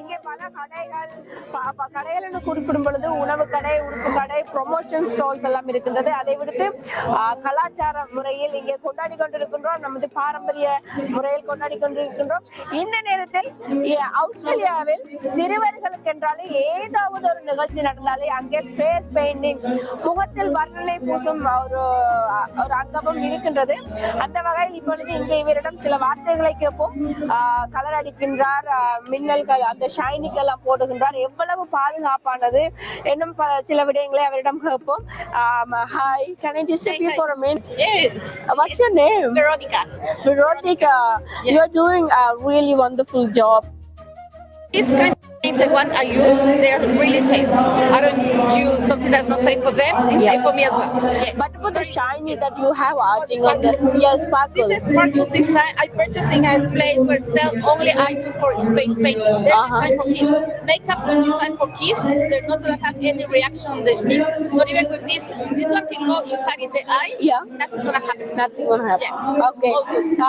இங்கே பல கடைகள் கடைகள் என்று குறிப்பிடும் பொழுது உணவு கடை உடுப்பு கடை ப்ரொமோஷன் ஸ்டால்ஸ் எல்லாம் இருக்கின்றது. அதை விடுத்து கலாச்சார முறையில் இங்கே கொண்டாடி கொண்டிருக்கின்றோம். நமது பாரம்பரிய முறையில் கொண்டாடி கொண்டிருக்கின்றோம். இந்த நேரத்தில் ஆஸ்திரேலியாவில் சிறுவர்களுக்கு என்றாலே ஏதாவது ஒரு நிகழ்ச்சி நடந்தாலே அங்கே ஃபேஸ் பெயிண்டிங் முகத்தில் வர்ணனை பூசும் ஒரு ஒரு அங்கமும் இருக்கின்றது. அந்த வகையில் இப்பொழுது இங்கே இவரிடம் சில வார்த்தைகளை கேட்போம். கலர் அடிக்கின்றார் மின்னல்கள் அந்த ஷைனிக் எல்லாம் போடுகின்றார் எவ்வளவு பாதுகாப்பானது இன்னும் சில விடயங்களை அவரிடம் கேட்போம் hi can I disturb you for minute Yeah, what's your name Veronica. Veronica you're doing a really wonderful job These kind of things, the one I use, they're really safe. I don't use something that's not safe for them. It's safe for me as well. Yeah. but for the shiny that you have arching on the yeah sparkles This is sparkle design. I purchasing at a place where sell only items for face painting. They're Uh-huh. designed for kids. Makeup designed for kids. They're not gonna have any reaction on their skin. Not even with this. This one can go inside in the eye. Yeah. Nothing's gonna happen. Nothing gonna happen. Yeah. Okay.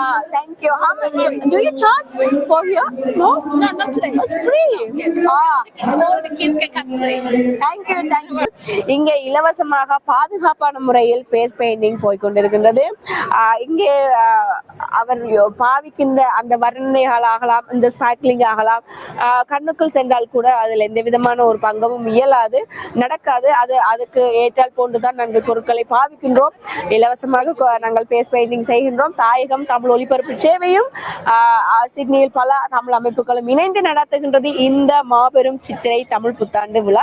Ah, thank you. How many? Do you charge for here? No. No, not today. Free. Ah. All the kids can come. Thank you, thank you. இங்க இலவசமாக பாதுகாப்பான முறையில் face painting போய் கொண்டிருக்கின்றது இங்கே அவர் பாவிக்கின்ற அந்த வர்ணனைகள் ஆகலாம் இந்த ஸ்பார்க்லிங் ஆகலாம் கண்ணுக்குள் சென்றால் கூட அதில் எந்த விதமான ஒரு பங்கமும் இயலாது நடக்காது அது அதுக்கு ஏற்றால் போன்றுதான் நாங்கள் பொருட்களை பாவிக்கின்றோம் இலவசமாக நாங்கள் ஃபேஸ் பெயிண்டிங் செய்கின்றோம் தாயகம் தமிழ் ஒலிபரப்பு சேவையும் சிட்னியில் பல தமிழ் அமைப்புகளும் இணைந்து நடத்துகின்றது இந்த மாபெரும் சித்திரை தமிழ் புத்தாண்டு விழா.